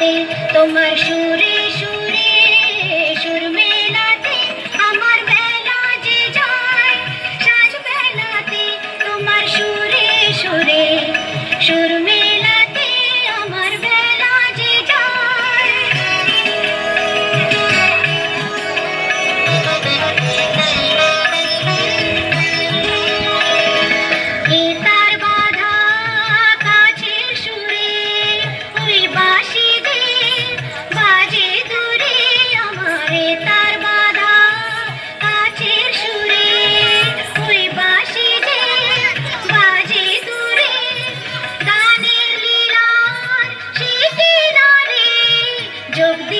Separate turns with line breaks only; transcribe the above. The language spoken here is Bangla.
তোমার সুরে সুরে সুর মেলাতে আমার তোমার সুরে সুরে সুর Jogdi.